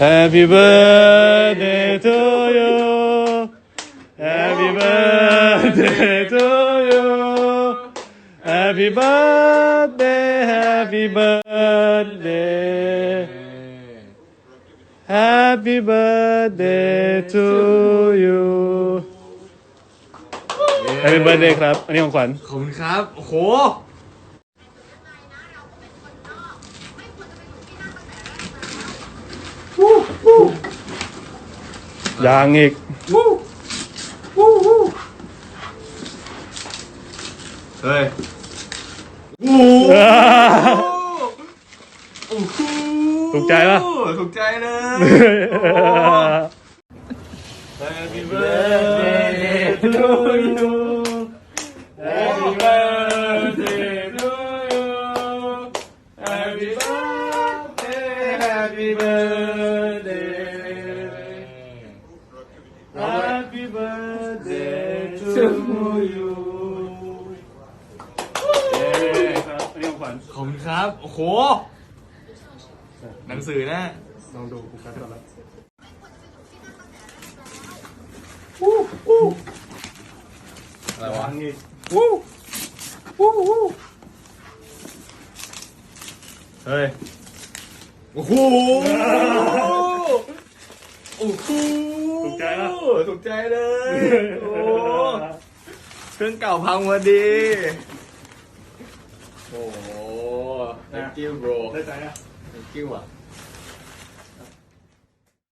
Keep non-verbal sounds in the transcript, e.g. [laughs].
Happy birthday to you Happy birthday to you Happy birthday Happy birthday Happy birthday to you Happy birthday ครับ อันนี้ของขวัญ ขอบคุณครับ โอ้โห ยังอีก เฮ้ย ถูกใจปะ ถูกใจเลย [laughs] [laughs] Happy birthday to you Happy birthday to you Happy birthday Happy birthday Happy birthday to you เย้ครับอันนี้ของขวัญขอบคุณครับ โอ้โห หนังสือนะ ลองดูกูคัดก่อนแล้วอะไรวะยังอีกเฮ้ย โอ้โห โอ้โห ถูกใจปะ ถูกใจเลย โอ้เครื่องเก่าพังพอดี โอ้โห thank you bro ได้ใจอะ thank you อะ